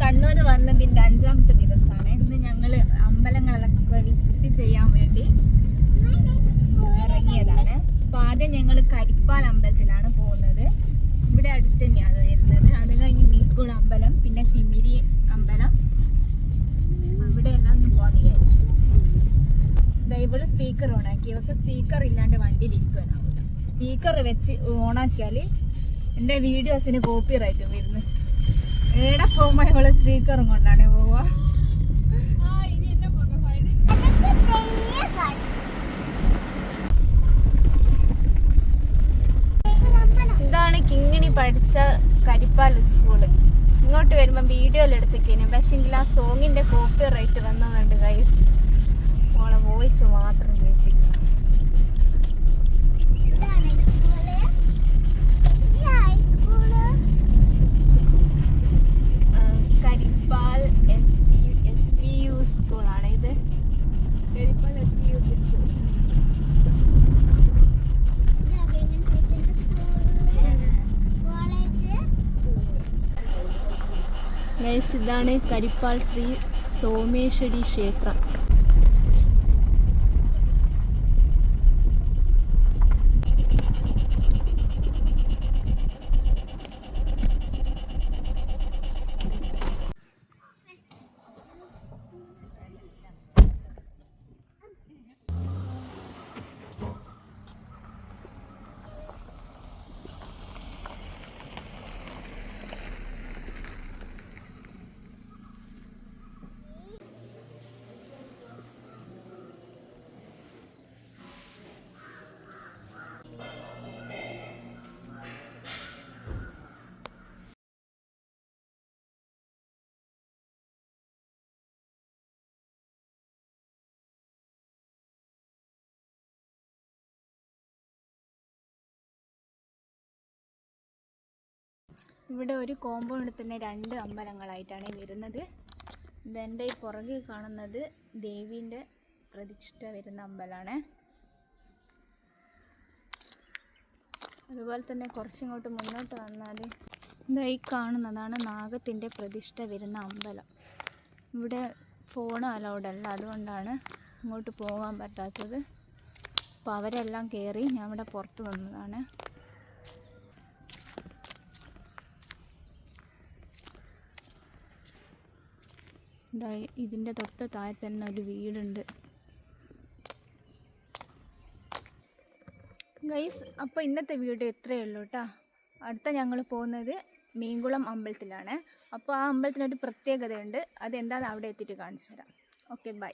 കണ്ണൂർ വന്നതിന്റെ അഞ്ചാമത്തെ ദിവസമാണ്. ഇന്ന് ഞങ്ങൾ അമ്പലങ്ങളൊക്കെ വിസിറ്റ് ചെയ്യാൻ വേണ്ടി ഇറങ്ങിയതാണ്. അപ്പൊ ആദ്യം ഞങ്ങൾ കരിപ്പാൽ അമ്പലത്തിലാണ് പോകുന്നത്. ഇവിടെ അടുത്ത് തന്നെയാണ് വരുന്നത്. അത് കഴിഞ്ഞ് മീക്കുളം അമ്പലം പിന്നെ തിമിരി അമ്പലം. അവിടെ എല്ലാം പോകാന്ന് വിചാരിച്ചു ഇവൾ സ്പീക്കർ ഓണാക്കി. ഇവക്ക് സ്പീക്കർ ഇല്ലാണ്ട് വണ്ടിയിൽ സ്പീക്കർ വെച്ച് ഓണാക്കിയാൽ എന്റെ വീഡിയോസിന് കോപ്പി റൈറ്റ് വരുന്നു. എവിടെ പോകുമ്പോ സ്പീക്കറും കൊണ്ടാണ് പോവാ ഇതാണ് കിങ്ങിണി പഠിച്ച കരിപ്പാൽ സ്കൂൾ ഇങ്ങോട്ട് വരുമ്പോൾ വീഡിയോയിൽ എടുത്തേക്കേനും. പക്ഷെ ആ സോങ്ങിന്റെ കോപ്പി റൈറ്റ് വന്നതുകൊണ്ട് ഗൈസ് മോളെ വോയിസ് മാത്രം കേൾപ്പിക്കും ഗൈസ് ഇതാണ് കരിപ്പാൽ ശ്രീ സോമേശ്വരി ക്ഷേത്രം. ഇവിടെ ഒരു കോമ്പൗണ്ടിൽ തന്നെ രണ്ട് അമ്പലങ്ങളായിട്ടാണ് വരുന്നത്. ഇതെന്റെ ഈ പുറകിൽ കാണുന്നത് ദേവീന്റെ പ്രതിഷ്ഠ വരുന്ന അമ്പലമാണ് അതുപോലെ തന്നെ കുറച്ചിങ്ങോട്ട് മുന്നോട്ട് വന്നാൽ ഇതായി കാണുന്നതാണ് നാഗത്തിന്റെ പ്രതിഷ്ഠ വരുന്ന അമ്പലം. ഇവിടെ ഫോൺ അലൗഡല്ല അതുകൊണ്ടാണ് ഇങ്ങോട്ട് പോകാൻ പറ്റാത്തത്. അപ്പോൾ അവരെല്ലാം കയറി ഞാൻ ഇവിടെ പുറത്ത് നിന്നതാണ്. ഇതാ ഇതിന്റെ തൊട്ട് താഴെ തന്നെ ഒരു വീടുണ്ട്. ഗൈസ് അപ്പോൾ ഇന്നത്തെ വീഡിയോ ഇത്രയേ ഉള്ളൂ കേട്ടോ അടുത്ത ഞങ്ങൾ പോകുന്നത് മീൻകുളം അമ്പലത്തിലാണ്. അപ്പോൾ ആ അമ്പലത്തിനൊരു പ്രത്യേകതയുണ്ട്. അതെന്താണെന്ന് അവിടെ എത്തിയിട്ട് കാണിച്ചു തരാം. Okay bye.